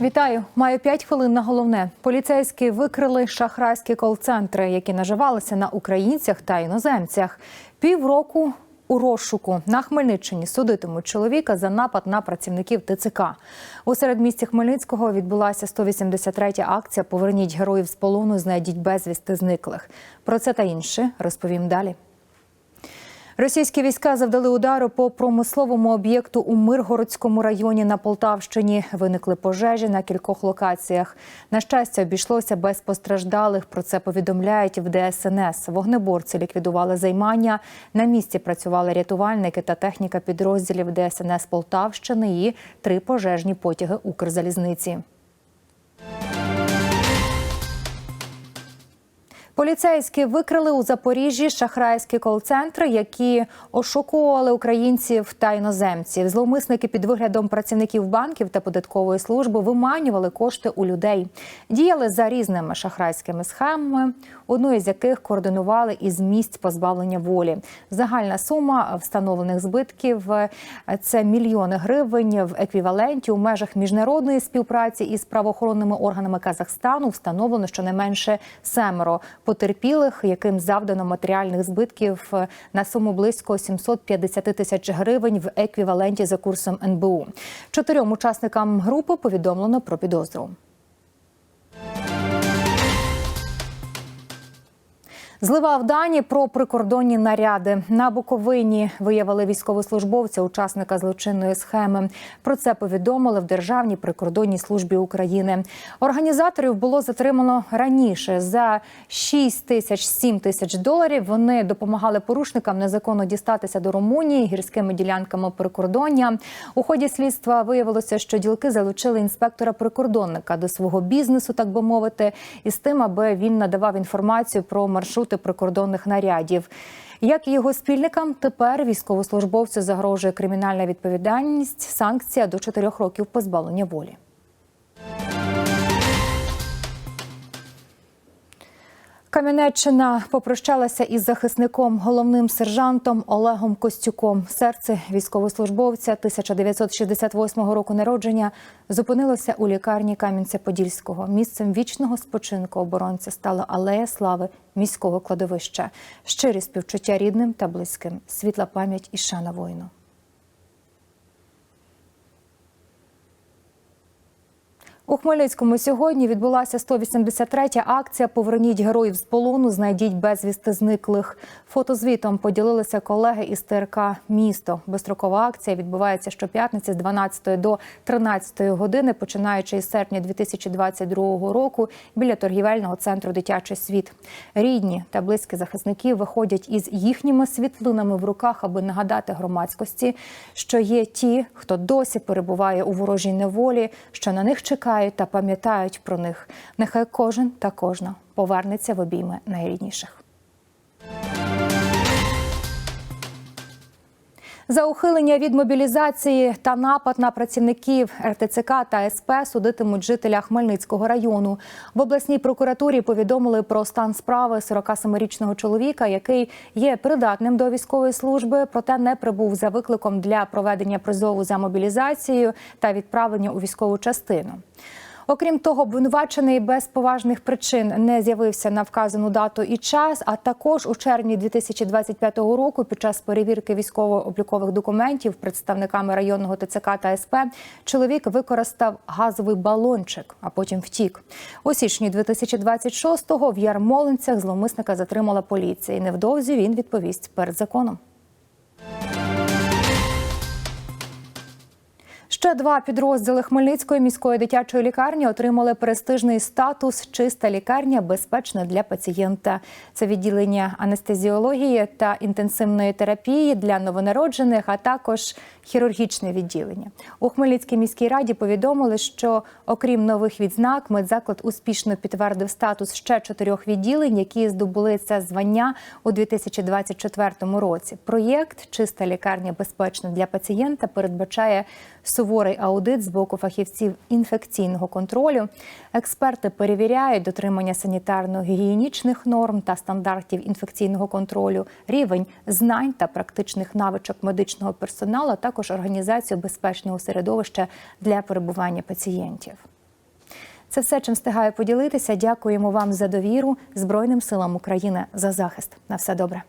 Вітаю, маю 5 хвилин на головне. Поліцейські викрили шахрайські кол-центри, які наживалися на українцях та іноземцях. Півроку у розшуку на Хмельниччині судитимуть чоловіка за напад на працівників ТЦК. У середмісті Хмельницького відбулася 183-я акція Поверніть героїв з полону, знайдіть безвісти зниклих. Про це та інше розповім далі. Російські війська завдали удару по промисловому об'єкту у Миргородському районі на Полтавщині. Виникли пожежі на кількох локаціях. На щастя, обійшлося без постраждалих. Про це повідомляють в ДСНС. Вогнеборці ліквідували займання. На місці працювали рятувальники та техніка підрозділів ДСНС Полтавщини і три пожежні потяги Укрзалізниці. Поліцейські викрили у Запоріжжі шахрайські кол-центри, які ошукували українців та іноземців. Зловмисники під виглядом працівників банків та податкової служби виманювали кошти у людей. Діяли за різними шахрайськими схемами, одну із яких координували із місць позбавлення волі. Загальна сума встановлених збитків це мільйони гривень в еквіваленті у межах міжнародної співпраці із правоохоронними органами Казахстану. Встановлено щонайменше семеро потерпілих, яким завдано матеріальних збитків на суму близько 750 тисяч гривень в еквіваленті за курсом НБУ. Чотирьом учасникам групи повідомлено про підозру. Зливав дані про прикордонні наряди на Буковині. Виявили військовослужбовця, учасника злочинної схеми. Про це повідомили в Державній прикордонній службі України. Організаторів було затримано раніше за 6 тисяч 7 тисяч доларів. Вони допомагали порушникам незаконно дістатися до Румунії гірськими ділянками прикордоння. У ході слідства виявилося, що ділки залучили інспектора прикордонника до свого бізнесу, так би мовити, із тим, аби він надавав інформацію про маршрути прикордонних нарядів. Як і його спільникам, тепер військовослужбовцю загрожує кримінальна відповідальність, санкція до 4 років позбавлення волі. Кам'янеччина попрощалася із захисником, головним сержантом Олегом Костюком. Серце військовослужбовця 1968 року народження зупинилося у лікарні Кам'янця-Подільського. Місцем вічного спочинку оборонця стала алея слави міського кладовища. Щирі співчуття рідним та близьким. Світла пам'ять і шана воїну. У Хмельницькому сьогодні відбулася 183-я акція Поверніть героїв з полону, знайдіть безвісти зниклих. Фотозвітом поділилися колеги із ТРК Місто. Безстрокова акція відбувається щоп'ятниці з 12 до 13 години, починаючи із серпня 2022 року біля торгівельного центру Дитячий світ. Рідні та близькі захисників виходять із їхніми світлинами в руках, аби нагадати громадськості, що є ті, хто досі перебуває у ворожій неволі, що на них чекає та пам'ятають про них. Нехай кожен та кожна повернеться в обійми найрідніших. За ухилення від мобілізації та напад на працівників РТЦК та СП судитимуть жителя Хмельницького району. В обласній прокуратурі повідомили про стан справи 47-річного чоловіка, який є придатним до військової служби, проте не прибув за викликом для проведення призову за мобілізацією та відправлення у військову частину. Окрім того, обвинувачений без поважних причин не з'явився на вказану дату і час. А також у червні 2025 року, під час перевірки військово-облікових документів представниками районного ТЦК та СП, чоловік використав газовий балончик, а потім втік. У січні 2026-го в Ярмолинцях зловмисника затримала поліція. І Невдовзі він відповість перед законом. Ще два підрозділи Хмельницької міської дитячої лікарні отримали престижний статус Чиста лікарня безпечна для пацієнта. Це відділення анестезіології та інтенсивної терапії для новонароджених, а також хірургічне відділення. У Хмельницькій міській раді повідомили, що окрім нових відзнак, медзаклад успішно підтвердив статус ще чотирьох відділень, які здобули це звання у 2024 році. Проєкт Чиста лікарня безпечна для пацієнта передбачає суворий аудит з боку фахівців інфекційного контролю. Експерти перевіряють дотримання санітарно-гігієнічних норм та стандартів інфекційного контролю, рівень знань та практичних навичок медичного персоналу, а також організацію безпечного середовища для перебування пацієнтів. Це все, чим встигаю поділитися. Дякуємо вам за довіру Збройним силам України за захист. На все добре.